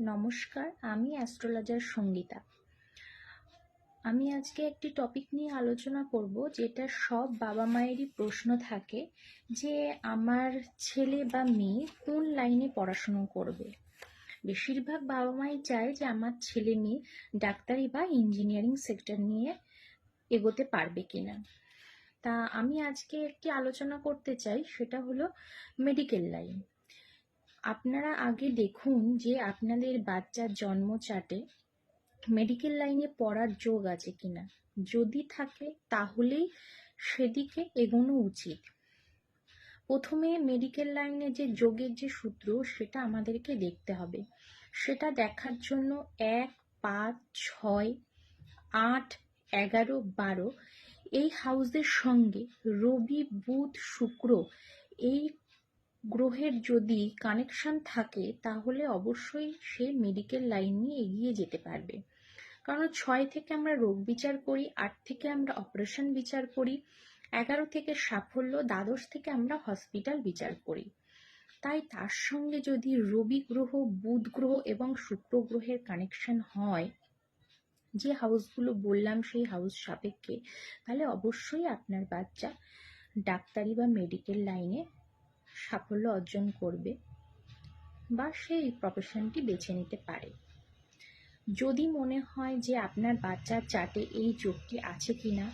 নমস্কার, আমি অ্যাস্ট্রোলজার সঙ্গীতা। আমি আজকে একটি টপিক নিয়ে আলোচনা করব, যেটা সব বাবা মায়েরই প্রশ্ন থাকে যে, আমার ছেলে বা মেয়ে কোন লাইনে পড়াশুনো করবে? বেশিরভাগ বাবা মাই চায় যে, আমার ছেলে মেয়ে ডাক্তারি বা ইঞ্জিনিয়ারিং সেক্টর নিয়ে এগোতে পারবে কিনা। তা আমি আজকে একটি আলোচনা করতে চাই, সেটা হলো মেডিকেল লাইন আপনারা আগে দেখুন যে আপনাদের বাচ্চার জন্ম চাটে মেডিকেল লাইনে পড়ার যোগ আছে কিনা। যদি থাকে তাহলেই সেদিকে এগোনো উচিত। প্রথমে মেডিকেল লাইনে যে যোগের যে সূত্র, সেটা আমাদেরকে দেখতে হবে। সেটা দেখার জন্য এক, পাঁচ, ছয়, আট, এগারো, বারো, এই হাউসের সঙ্গে রবি, বুধ, শুক্র, এই গ্রহের যদি কানেকশন থাকে, তাহলে অবশ্যই সে মেডিকেল লাইন নিয়ে এগিয়ে যেতে পারবে। কারণ ছয় থেকে আমরা রোগ বিচার করি, আট থেকে আমরা অপারেশন বিচার করি, এগারো থেকে সাফল্য, দ্বাদশ থেকে আমরা হসপিটাল বিচার করি। তাই তার সঙ্গে যদি রবি গ্রহ, বুধ গ্রহ এবং শুক্র গ্রহের কানেকশন হয়, যে হাউসগুলো বললাম সেই হাউস সাপেক্ষে, তাহলে অবশ্যই আপনার বাচ্চা ডাক্তারি বা মেডিকেল লাইনে সাফল্য অর্জন করবে বা সেই প্রফেশনটি বেছে নিতে পারে। যদি মনে হয় যে আপনার বাচ্চার চাটে এই যোগটি আছে কিনা,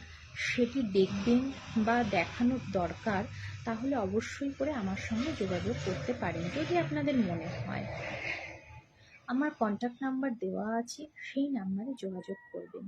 সেটি দেখবেন বা দেখানোর দরকার, তাহলে অবশ্যই করে আমার সঙ্গে যোগাযোগ করতে পারেন যদি আপনাদের মনে হয়। আমার কন্ট্যাক্ট নাম্বার দেওয়া আছে, সেই নাম্বারে যোগাযোগ করবেন।